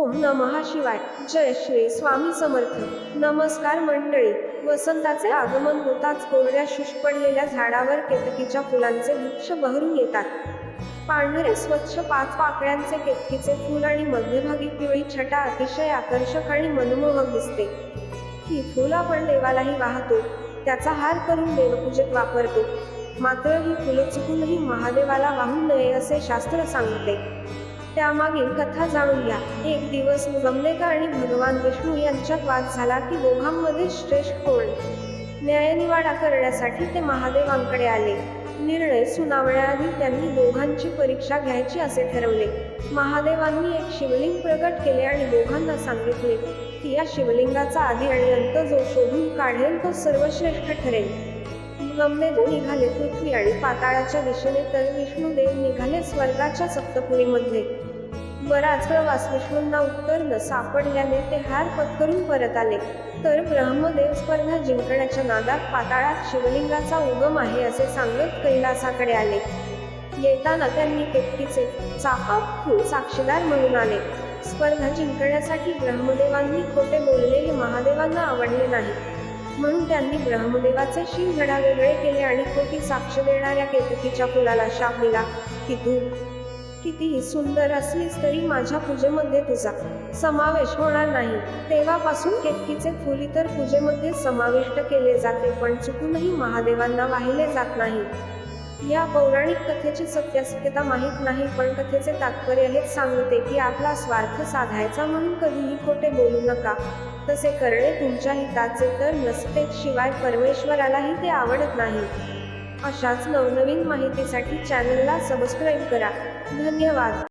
ओम नमः शिवाय. जय श्री स्वामी समर्थ. नमस्कार मंडळी. वसंताचे आगमन होताच कोरड्या शुष्क पडलेल्या झाडावर केतकीच्या फुलांचे वृक्ष बहरून येतात. पांढरे स्वच्छ पाच पाकळ्यांचे केतकीचे फूल आणि मध्यभागी पिवळी छटा अतिशय आकर्षक आणि मनमोहक दिसते. ही फुलं आपण देवालाही वाहतो. त्याचा हार करून देवपूजेत वापरतो. मात्र ही फुलं चुकूनही महादेवाला वाहू नये असे शास्त्र सांगते. त्यामागील कथा जाणून घ्या एक दिवस गमलेका आणि भगवान विष्णू यांच्यात वाद झाला की दोघांमध्ये श्रेष्ठ कोण? न्यायनिवाडा करण्यासाठी ते महादेवांकडे आले. निर्णय सुनावण्याआधी त्यांनी दोघांची परीक्षा घ्यायची असे ठरवले. महादेवांनी एक शिवलिंग प्रकट केले आणि दोघांना सांगितले की या शिवलिंगाचा आधी आणि अंत जो शोधून काढेल तो सर्वश्रेष्ठ ठरेल. गमनेदेव निघाले पृथ्वी आणि पाताळाच्या दिशेने तर विष्णुदेव निघाले स्वर्गाच्या सप्तपुरीमध्ये. बराच प्रवास विष्णूंना उत्तर न सापडल्याने ते हार पत्करून परत आले. तर ब्रह्मदेव स्पर्धा जिंकण्याच्या नादात पाताळात शिवलिंगाचा उगम आहे असे सांगत कैलासाकडे आले. येताना त्यांनी केपटीचे चाफा फूल साक्षीदार म्हणून आले. स्पर्धा जिंकण्यासाठी ब्रह्मदेवांनी खोटे बोललेले महादेवांना आवडले नाही. म्हणून त्यांनी ब्रह्मदेवाचे शिवगडा वेगळे केले आणि खोटी साक्ष देणाऱ्या केतकीच्या फुलाला शाप दिला की तू कितीही सुंदर असलीस तरी माझ्या पूजेमध्ये तुझा समावेश होणार नाही. तेव्हापासून केतकीचे फुल इतर पूजेमध्ये समाविष्ट केले जाते पण चुकूनही महादेवांना वाहिले जात नाही. या पौराणिक कथेची सत्यासत्यता माहीत नाही पण कथेचे तात्पर्य हेच सांगते की आपला स्वार्थ साधायचा म्हणून कधीही खोटे बोलू नका. तसे करणे तुमच्या हिताचे तर नसते शिवाय परमेश्वरालाही ते आवडत नाही. अशाच नवनवीन माहितीसाठी चॅनलला सबस्क्राईब करा. धन्यवाद.